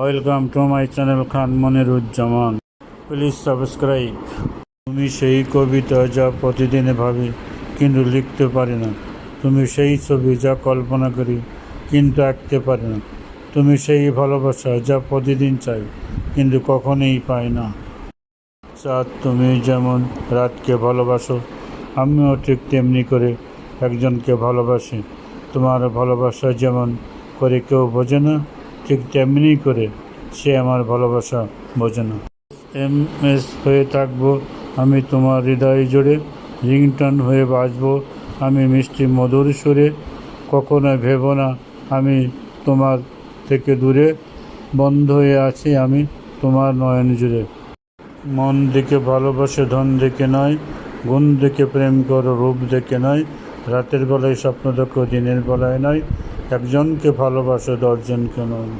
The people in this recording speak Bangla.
Welcome to my channel Khan Moniruzzaman. Please subscribe. তুমি সেই কবিতা যা প্রতিদিনে ভাবি, কিন্তু লিখতে পারি না। তুমি সেই ছবি যা কল্পনা করি, কিন্তু আঁকতে পারি না। তুমি সেই ভালোবাসা যা প্রতিদিন চাই, কিন্তু কখনোই পাই না। চাঁদ, তুমি যেমন রাতকে ভালোবাসো, আমিও ঠিক তেমনি করে একজনকে ভালোবাসি। তোমার ভালোবাসা যেমন করে কেউ বোঝে না ঠিক তেমনি করে সে আমার ভালোবাসা বোঝে না। এম এস হয়ে থাকব, আমি তোমার হৃদয় জুড়ে। রিংটন হয়ে বাজবো আমি মিষ্টি মধুর সুরে। কখনো ভেবো না, আমি তোমার থেকে দূরে। বন্ধ হয়ে আছি আমি তোমার নয়ন জুড়ে। মন দেখে ভালোবাসে, ধন দেখে নয়। গুণ দেখে প্রেম করো, রূপ দেখে নয়। রাতের বেলায় স্বপ্ন দেখো, দিনের বেলায় নয়। একজনকে ভালোবাসো দশজনকে নয়।